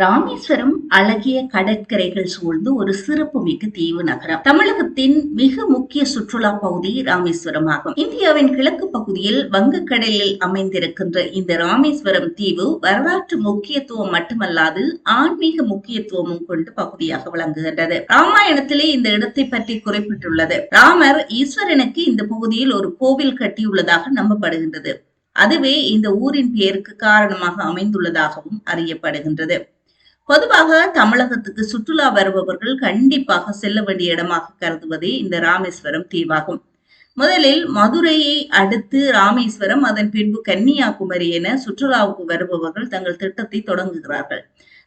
ராமேஸ்வரம் அழகிய கடற்கரைகள் சூழ்ந்து ஒரு சிறப்புமிக்க தீவு நகரம். தமிழகத்தின் மிக முக்கிய சுற்றுலா பகுதி ராமேஸ்வரம் ஆகும். இந்தியாவின் கிழக்கு பகுதியில் வங்கக்கடலில் அமைந்திருக்கின்ற இந்த ராமேஸ்வரம் தீவு வரலாற்று முக்கியத்துவம் மட்டுமல்லாது ஆன்மீக முக்கியத்துவமும் கொண்டு பகுதியாக விளங்குகின்றது. ராமாயணத்திலே இந்த இடத்தை பற்றி குறிப்பிட்டுள்ளது. ராமர் ஈஸ்வரனுக்கு இந்த பகுதியில் ஒரு கோவில் கட்டியுள்ளதாக நம்பப்படுகின்றது. அதுவே இந்த ஊரின் பெயருக்கு காரணமாக அமைந்துள்ளதாகவும் அறியப்படுகின்றது. பொதுவாக தமிழகத்துக்கு சுற்றுலா வருபவர்கள் கண்டிப்பாக செல்ல வேண்டிய இடமாக கருதுவதே இந்த ராமேஸ்வரம் தீவாகும். முதலில் மதுரையை அடுத்து ராமேஸ்வரம் அதன் பின்பு கன்னியாகுமரி என சுற்றுலாவுக்கு வருபவர்கள் தங்கள் திட்டத்தை தொடங்குகிறார்கள்.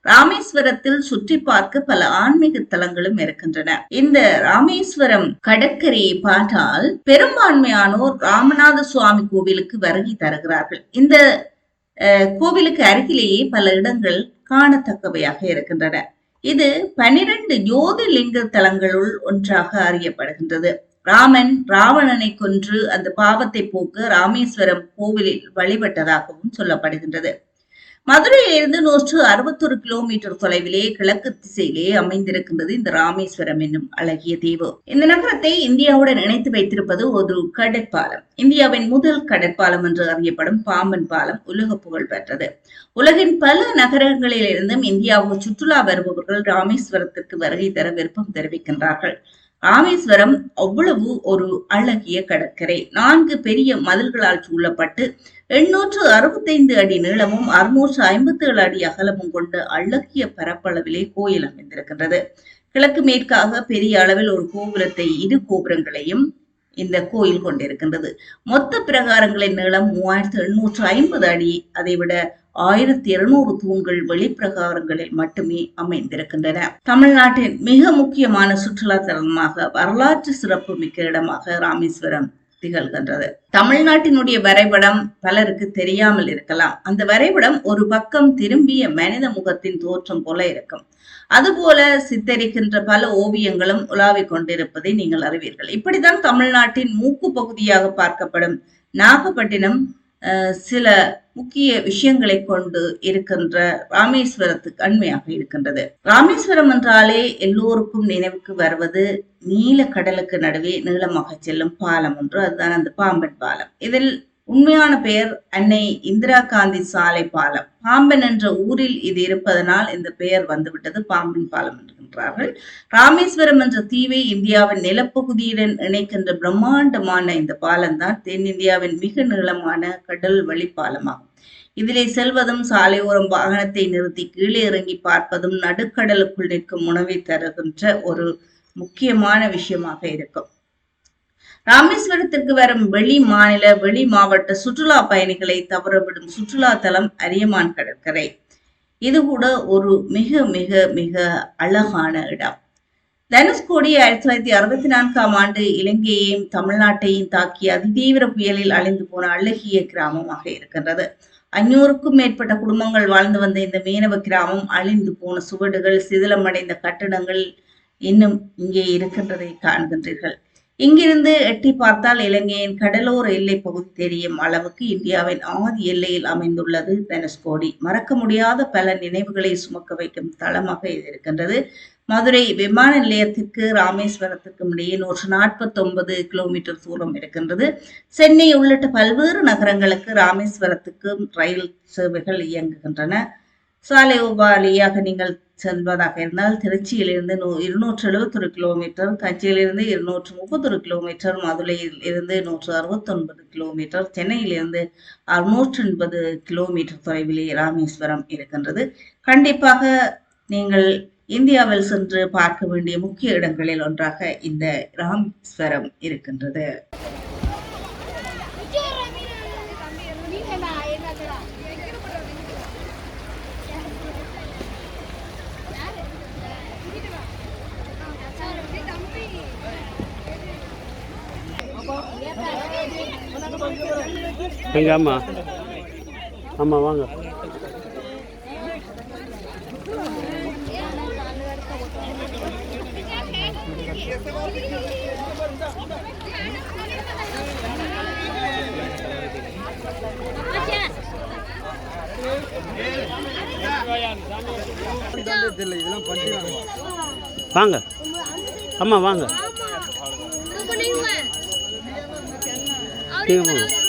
ராமேஸ்வரத்தில் சுற்றி பார்க்க பல ஆன்மீக தலங்களும் இருக்கின்றன. இந்த ராமேஸ்வரம் கடற்கரையை பார்த்தால் பெரும்பான்மையானோர் ராமநாத சுவாமி கோவிலுக்கு வருகை தருகிறார்கள். இந்த கோவிலுக்கு அருகிலேயே பல இடங்கள் காணத்தக்கவையாக இருக்கின்றன. இது பனிரெண்டு ஜோதிலிங்க தலங்களுள் ஒன்றாக அறியப்படுகின்றது. ராமன் ராவணனை கொன்று அந்த பாவத்தை போக்க ராமேஸ்வரம் கோவிலில் வழிபட்டதாகவும் சொல்லப்படுகின்றது. மதுரையிலிருந்து நூற்று அறுபத்தொரு கிலோமீட்டர் தொலைவிலே கிழக்கு திசையிலே அமைந்திருக்கின்றது இந்த ராமேஸ்வரம் என்னும் அழகிய தீவு. இந்த நகரத்தை இந்தியாவுடன் இணைத்து வைத்திருப்பது ஒரு கடற்பாலம். இந்தியாவின் முதல் கடற்பாலம் என்று அறியப்படும் பாம்பன் பாலம் உலக புகழ் பெற்றது. உலகின் பல நகரங்களிலிருந்தும் இந்தியாவுக்கு சுற்றுலா வருபவர்கள் ராமேஸ்வரத்திற்கு வருகை தர விருப்பம் தெரிவிக்கின்றார்கள். ராமேஸ்வரம் அவ்வளவு ஒரு அழகிய கடற்கரை. நான்கு பெரிய மதில்களால் சூழப்பட்டு எண்ணூற்று அறுபத்தைந்து அடி நீளமும் அறுநூற்று ஐம்பத்தி ஏழு அடி அகலமும் கொண்ட அழகிய பரப்பளவிலே கோயில் அமைந்திருக்கின்றது. கிழக்கு மேற்காக பெரிய அளவில் ஒரு கோபுரத்தை இரு கோபுரங்களையும் இந்த கோயில் கொண்டிருக்கின்றது. மொத்த பிரகாரங்களின் நீளம் மூவாயிரத்து எண்ணூற்று ஐம்பது அடி. அதைவிட ஆயிரத்தி இருநூறு தூண்கள் வெளிப்பிரகாரங்களில் மட்டுமே அமைந்திருக்கின்றன. தமிழ்நாட்டின் மிக முக்கியமான சுற்றுலா தலமாக வரலாற்று சிறப்பு மிக்க இடமாக ராமேஸ்வரம் திகழ்கின்றது. தமிழ்நாட்டினுடைய வரைபடம் பலருக்கு தெரியாமல் இருக்கலாம். அந்த வரைபடம் ஒரு பக்கம் திரும்பிய மனித முகத்தின் தோற்றம் போல இருக்கும். அதுபோல சித்தரிக்கின்ற பல ஓவியங்களும் உலாவிக் கொண்டிருப்பதை நீங்கள் அறிவீர்கள். இப்படித்தான் தமிழ்நாட்டின் மூக்கு பகுதியாக பார்க்கப்படும் நாகப்பட்டினம் சில முக்கிய விஷயங்களை கொண்டு இருக்கின்ற ராமேஸ்வரத்துக்கு அண்மையாக இருக்கின்றது. ராமேஸ்வரம் என்றாலே எல்லோருக்கும் நினைவுக்கு வருவது நீல கடலுக்கு நடுவே நீளமாக செல்லும் பாலம் ஒன்று அதுதான் அந்த பாம்பன் பாலம். இதில் உண்மையான பெயர் அன்னை இந்திரா காந்தி சாலை பாலம். பாம்பன் என்ற ஊரில் இது இருப்பதனால் இந்த பெயர் வந்துவிட்டது பாம்பன் பாலம் என்கின்றார்கள் ராமேஸ்வரம் என்ற தீவை இந்தியாவின் நிலப்பகுதியுடன் இணைக்கின்ற பிரம்மாண்டமான இந்த பாலம் தான் தென்னிந்தியாவின் மிக நீளமான கடல் வழி பாலமாகும். இதிலே செல்வதும் சாலையோரம் வாகனத்தை நிறுத்தி கீழே இறங்கி பார்ப்பதும் நடுக்கடலுக்குள் நிற்கும் உணவை தருகின்ற ஒரு முக்கியமான விஷயமாக இருக்கும். ராமேஸ்வரத்திற்கு வரும் வெளி மாநில வெளி மாவட்ட சுற்றுலா பயணிகளை தவறவிடும் சுற்றுலா தலம் அரியமான் கடற்கரை. இது கூட ஒரு மிக மிக மிக அழகான இடம். தனுஷ்கோடி ஆயிரத்தி தொள்ளாயிரத்தி அறுபத்தி நான்காம் ஆண்டு இலங்கையையும் தமிழ்நாட்டையும் தாக்கிய அதிதீவிர புயலில் அழிந்து போன அழகிய கிராமமாக இருக்கின்றது. அஞ்சூறுக்கும் மேற்பட்ட குடும்பங்கள் வாழ்ந்து வந்த இந்த மீனவ கிராமம் அழிந்து போன சுவடுகள் சிதிலமடைந்த கட்டடங்கள் இன்னும் இங்கே இருக்கின்றதை காண்கின்றீர்கள். இங்கிருந்து எட்டி பார்த்தால் இலங்கையின் கடலோர எல்லை பகுதி தெரியும் அளவுக்கு இந்தியாவின் ஆதி எல்லையில் அமைந்துள்ளது தனுஷ்கோடி மறக்க முடியாத பல நினைவுகளை சுமக்க வைக்கும் தளமாக இது இருக்கின்றது. மதுரை விமான நிலையத்திற்கு ராமேஸ்வரத்திற்கும் இடையே நூற்று நாற்பத்தி ஒன்பது கிலோமீட்டர் தூரம் இருக்கின்றது. சென்னை உள்ளிட்ட பல்வேறு நகரங்களுக்கு ராமேஸ்வரத்துக்கும் ரயில் சேவைகள் இயங்குகின்றன. சாலை வழியாக நீங்கள் செல்வதாக இருந்தால் திருச்சியிலிருந்து நூ இருநூற்று எழுபத்தொரு கிலோமீட்டர் தஞ்சையிலிருந்து இருநூற்று முப்பத்தொரு கிலோமீட்டர் மதுரையில் இருந்து நூற்று அறுபத்தொன்பது கிலோமீட்டர் சென்னையிலிருந்து அறுநூற்று எண்பது கிலோமீட்டர் தொலைவிலே ராமேஸ்வரம் இருக்கின்றது. கண்டிப்பாக நீங்கள் இந்தியாவில் சென்று பார்க்க வேண்டிய முக்கிய இடங்களில் ஒன்றாக இந்த ராமேஸ்வரம் இருக்கின்றது. எங்க அம்மா? ஆமா வாங்க. வாங்க. அம்மா வாங்க. நீங்கள் போங்க